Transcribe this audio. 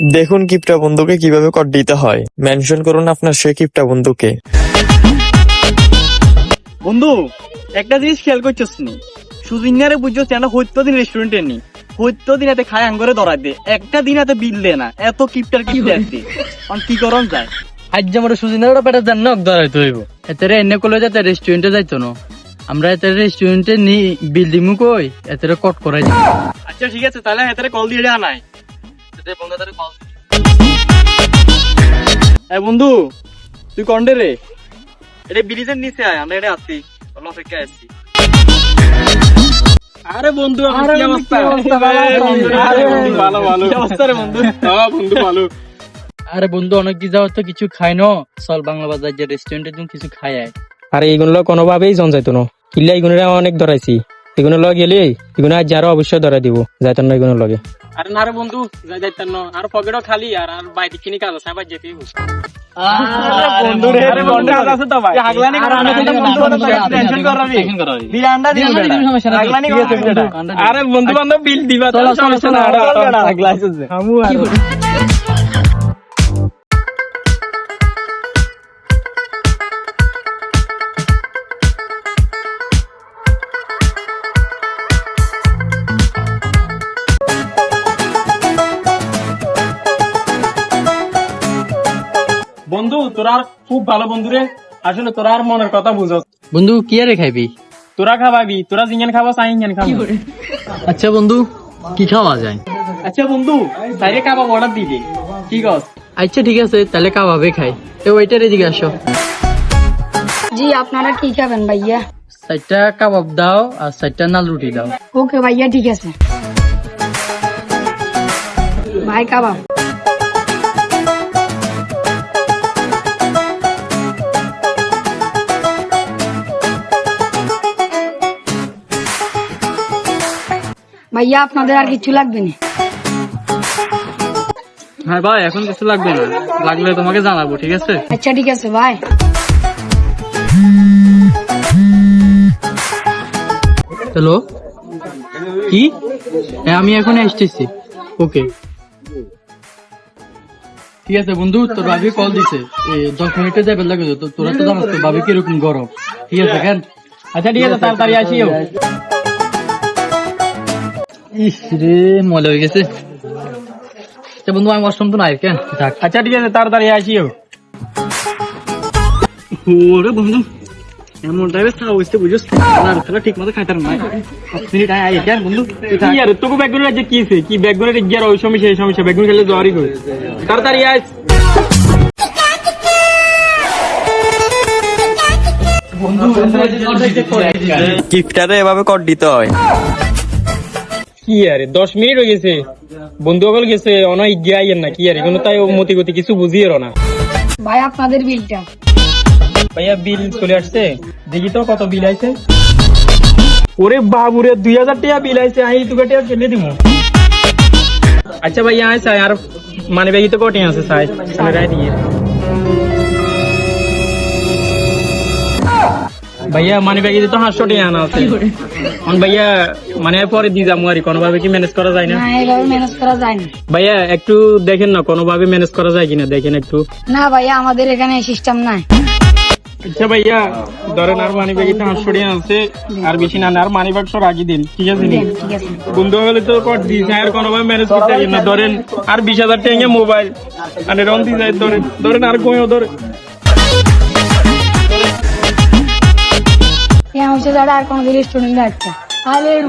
দেখুন কিপটা বন্ধুকে কীভাবে কর দিতে হয়। মেনশন করুন আপনার সে কিপটা বন্ধুকে। বন্ধু একটা জিনিস খেয়াল করছিস নি? সুজিনিয়ারে বুঝছ কেন হইতো দিন রেস্টুরেন্টে নি হইতো দিন এতে খায় আঙ্গরে ধরা দে। একটা দিন এতে বিল দে না এত কিপটার কিপটা আসছে অন কি করন যায়? আজ যে আমরা সুজিনার পেটে জান না ধরাইতে হইব। এতে এনে কলে যাতে রেস্টুরেন্টে যাইতো না। আমরা এতে রেস্টুরেন্টে নি বিল্ডিং কই? এতে কট করাই আচ্ছা ঠিক আছে তাহলে এতে কল দিয়ে দেওয়া নাই এ বন্ধু তুই কন্ডে রে? এটা ব্রিজের নিচে আয় আমরা এটা আরে বন্ধু অবস্থা? আরে বন্ধু ভালো ভালো। অবস্থা রে বন্ধু? হ্যাঁ বন্ধু ভালো। আরে বন্ধু অনেক কি যাওয়ার তো কিছু খাই ন? চল বাংলা বাজার যে রেস্টুরেন্টে তুমি কিছু খাই আয়। আরে এগুলো কোনোভাবেই জন যাইতো না। কিল্লা এগুলো অনেক ধরাইছি। এগুলো লগে গেলে এগুলো আজ আরও অবশ্যই ধরা দিব যাইতো না এগুলো লগে। আরে না রে বন্ধু যাই যাইতাম না আর পকেটও খালি আর আর বাইরে কিনি কাজ আছে আবার যেতেই বন্ধু রে আরে বন্ধু আছে তো ভাই। আগলানি আর আমি তো বন্ধু টেনশন করাবি? বিল আন্ডা আগলানি আরে বন্ধু বান্ধব বিল দিবা তো সমস্যা না আগলাইছে আমু আর বন্ধু তোরা খুব ভালো বন্ধু রে। আসলে তোরা আর মনের কথা বুঝো। বন্ধু কি আরে খাইবি? তোরা খাবাবি তোরা জিঙ্গেন খাবা সাই ইঙ্গেন খাব। আচ্ছা বন্ধু কি খাওয়া যায়? আচ্ছা বন্ধু তাইরে কাবাব অর্ডার দিবি ঠিক আছে আচ্ছা ঠিক আছে তাহলে কাবাবে খাই। এ ওইটার এদিকে আসো। জি আপনারা কি খাবেন ভাইয়া? চারটা কাবাব দাও আর চারটা নাল রুটি দাও। ওকে ভাইয়া ঠিক আছে। ভাই কাবাব। ভাইয়া আপনাদের আর কিছু লাগবে না। হ্যাঁ ভাই এখন কিছু লাগবে না। লাগলে তোমাকে জানাব ঠিক আছে? আচ্ছা ঠিক আছে ভাই। হ্যালো কি? হ্যাঁ আমি এখন আসতেছি। ওকে ঠিক আছে বন্ধু তোর ভাবি কল দিছে। দশ মিনিটে যাবে লাগে তো তোরা তো জানাস তো ভাবি কীরকম গরম। ঠিক আছে কেন? আচ্ছা ঠিক আছে তাড়াতাড়ি আসিও। ইস রে মজা হয়ে গেছে আচ্ছা বন্ধু আমি ওয়াশরুম তো নাই কেন থাক আচ্ছা ঠিক আছে তাড়াতাড়ি আসিও ওরে বন্ধু এমন টাইপে চা হইছে বুঝছ আর তাহলে ঠিক মতো খাইতার না মিনিট আয় আয় কেন বন্ধু কি আর তোকে কি হইছে কি ব্যাগগুলো গিয়ে আর ওই সমস্যা এই সমস্যা খেলে জ্বরই করে তাড়াতাড়ি আয় কিপটারে এভাবে কর দিতে হয় কি আরে দশ মিনিট হয়ে গেছে। বন্ধু সকল গেছে অনেক গিয়ে না কি আর এগুলো তাই মতি গতি কিছু বুঝিয়ে না। ভাই আপনাদের বিলটা? ভাইয়া বিল চলে আসছে। দেখি তো কত বিল আইছে। ওরে বাবুরে দুই হাজার টাকা বিল আইছে আই দু টাকা ফেলে দিব আচ্ছা ভাইয়া আয় আর মানে ব্যাগি তো কটে আছে সাই। রায় দিয়ে। ভাইয়া মানি ব্যাগি তো হাঁসশো টাকা আনা আছে। অন ভাইয়া মানে পরে দিয়ে যাব আর কোনোভাবে কি ম্যানেজ করা যায় না? না এইভাবে ম্যানেজ করা যায় না। ভাইয়া একটু দেখেন না কোনোভাবে ম্যানেজ করা যায় কিনা দেখেন একটু। না ভাইয়া আমাদের এখানে সিস্টেম নাই। আচ্ছা ভাইয়া ধরেন আর মানি ব্যাগ তো হাঁসশো টাকা আছে আর বেশি না আর মানি ব্যাগ সব রাখি দিন ঠিক আছে নি? বন্ধু হলে তো কর দিস আর কোনোভাবে ম্যানেজ করতে পারি না ধরেন আর বিশ হাজার টাকা মোবাইল আর রন দিয়ে যায় ধরেন ধরেন আর কমেও ধরে পুলিশে ছাড়া আর কোনো দিকে স্টুডেন্ট আসছে আলের